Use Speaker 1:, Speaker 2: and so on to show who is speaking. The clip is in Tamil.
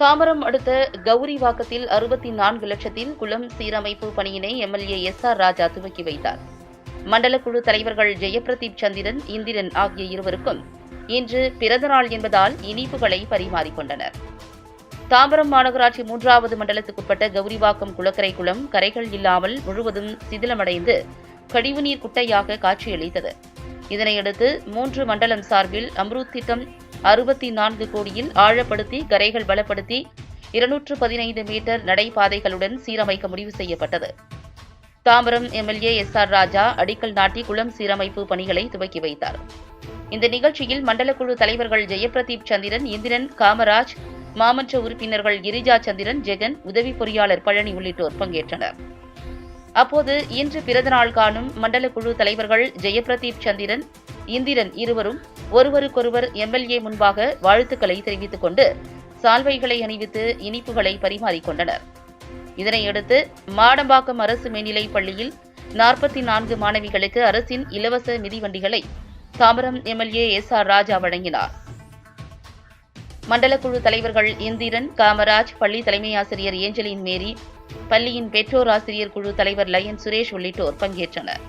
Speaker 1: தாம்பரம் அடுத்த கௌரிவாக்கத்தில் அறுபத்தி நான்கு லட்சத்தில் குளம் சீரமைப்பு பணியினை எம்எல்ஏ எஸ் ஆர் ராஜா துவக்கி வைத்தார். மண்டல குழு தலைவர்கள் ஜெயபிரதீப் சந்திரன் இந்திரன் ஆகிய இருவருக்கும் இன்று பிறந்தநாள் என்பதால் இனிப்புகளை பரிமாறிக்கொண்டனர். தாம்பரம் மாநகராட்சி மூன்றாவது மண்டலத்துக்குட்பட்ட கௌரிவாக்கம் குளக்கரை குளம் கரைகள் இல்லாமல் முழுவதும் சிதிலமடைந்து கழிவுநீர் குட்டையாக காட்சியளித்தது. இதனையடுத்து மூன்று மண்டலம் சார்பில் அம்ருத் திட்டம் அறுபத்தி நான்கு கோடியில் ஆழப்படுத்தி கரைகள் பலப்படுத்தி இருநூற்று பதினைந்து மீட்டர் நடைபாதைகளுடன் சீரமைக்க முடிவு செய்யப்பட்டது. Tambaram MLA S R Raja அடிக்கல் நாட்டி குளம் சீரமைப்பு பணிகளை துவக்கி வைத்தார். இந்த நிகழ்ச்சியில் மண்டல குழு தலைவர்கள் ஜெயபிரதீப் சந்திரன் இந்திரன் காமராஜ் மாமன்ற உறுப்பினர்கள் கிரிஜா சந்திரன் ஜெகன் உதவி பொறியாளர் பழனி உள்ளிட்டோர் பங்கேற்றனர். அப்போது இன்று பிறந்தநாள் காணும் மண்டல குழு தலைவர்கள் ஜெயபிரதீப் சந்திரன் இந்திரன் இருவரும் ஒருவருக்கொருவர் எம்எல்ஏ முன்பாக வாழ்த்துக்களை தெரிவித்துக் கொண்டு சால்வைகளை அணிவித்து இனிப்புகளை பரிமாறிக்கொண்டனர். இதனையடுத்து மாடம்பாக்கம் அரசு மேல்நிலைப் பள்ளியில் நாற்பத்தி நான்கு மாணவிகளுக்கு அரசின் இலவச மிதிவண்டிகளை Tambaram MLA S R Raja வழங்கினார். மண்டல குழு தலைவர்கள் இந்திரன் காமராஜ் பள்ளி தலைமை ஆசிரியர் ஏஞ்சலின் மேரி பள்ளியின் பெற்றோர் ஆசிரியர் குழு தலைவர் லயன் சுரேஷ் உள்ளிட்டோர் பங்கேற்றனர்.